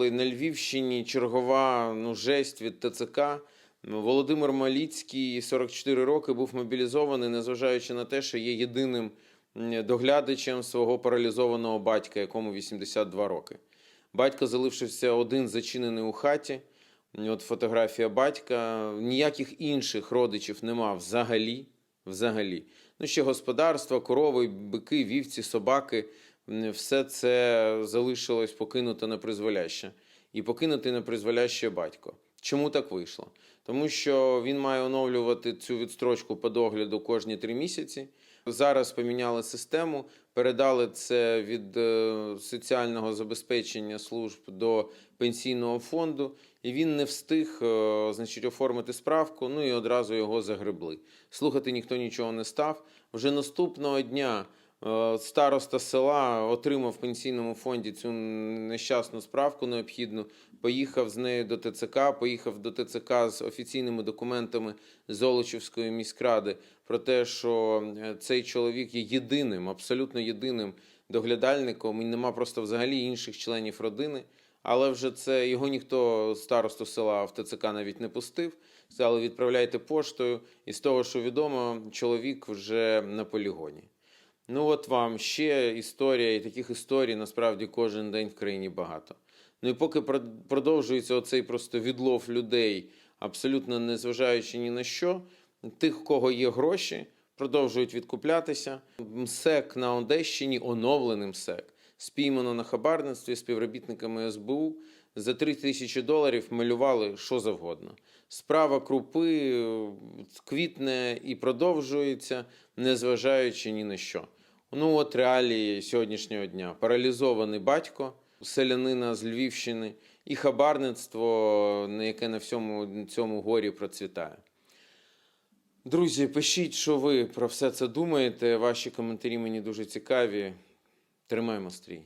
На Львівщині чергова ну, жесть від ТЦК. Володимир Маліцький, 44 роки, був мобілізований, незважаючи на те, що є єдиним доглядачем свого паралізованого батька, якому 82 роки. Батько залишився один зачинений у хаті. От фотографія батька. Ніяких інших родичів нема взагалі. Взагалі. Ну, ще господарство, корови, бики, вівці, собаки. Все це залишилось покинуто на призволяще. І покинутий на призволяще батько. Чому так вийшло? Тому що він має оновлювати цю відстрочку по догляду кожні три місяці. Зараз поміняли систему, передали це від е, соціального забезпечення служб до пенсійного фонду, і він не встиг е, значить, оформити справку, ну і одразу його загребли. Слухати ніхто нічого не став. Вже наступного дня староста села отримав в пенсійному фонді цю нещасну справку необхідну, поїхав з нею до ТЦК, поїхав до ТЦК з офіційними документами Золочівської міськради про те, що е, цей чоловік є єдиним, абсолютно єдиним доглядальником, і нема просто взагалі інших членів родини. Але вже це його ніхто старосту села в ТЦК навіть не пустив. Сказали, відправляйте поштою. І з того, що відомо, чоловік вже на полігоні. Ну от вам ще історія, і таких історій насправді кожен день в країні багато. Ну і поки прод- продовжується оцей просто відлов людей, абсолютно не зважаючи ні на що, тих, у кого є гроші, продовжують відкуплятися. МСЕК на Одещині, оновлений МСЕК, спіймано на хабарництві співробітниками СБУ. За 3 тисячі доларів малювали що завгодно. Справа крупи квітне і продовжується, незважаючи ні на що. Ну от реалії сьогоднішнього дня. Паралізований батько селянина з Львівщини і хабарництво, яке на всьому цьому горі процвітає. Друзі, пишіть, що ви про все це думаєте. Ваші коментарі мені дуже цікаві. Тримаємо стрій.